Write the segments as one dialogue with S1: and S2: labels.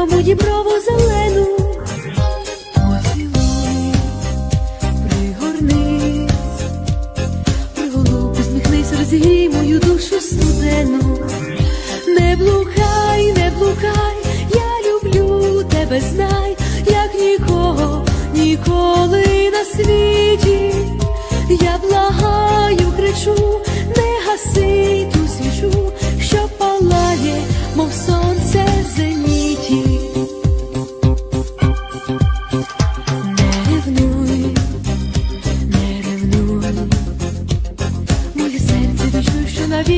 S1: дому діброву зелену. Поцілуй, пригорнись, приголуб, усміхнись, розігрій мою душу студену. Не блукай, не блукай, я люблю тебе, знай, як нікого, ніколи на світі.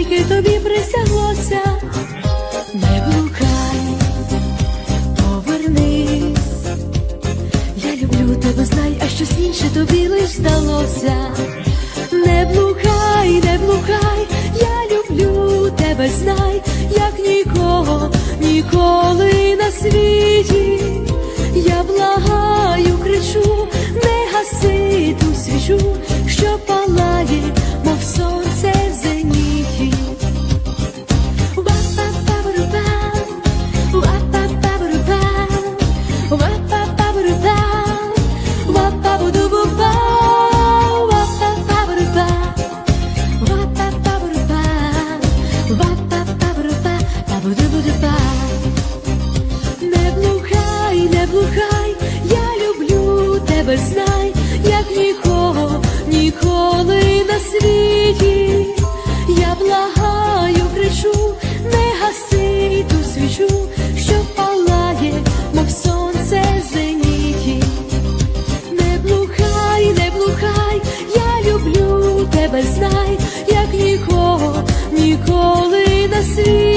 S1: Навіки тобі присяглося. Не блукай, повернись, я люблю тебе, знай, а щось інше тобі лиш здалося. Не блукай, не блукай, я люблю тебе, знай, як нікого, ніколи на світі. Я благаю, кричу, не гаси ту свічу, що палає, але знай, як нікого, ніколи на світі. Я благаю, кричу, не гаси ту свічу, що палає, мов сонце зеніті. Не блухай, не блухай, я люблю тебе, знай, як нікого, ніколи на світі.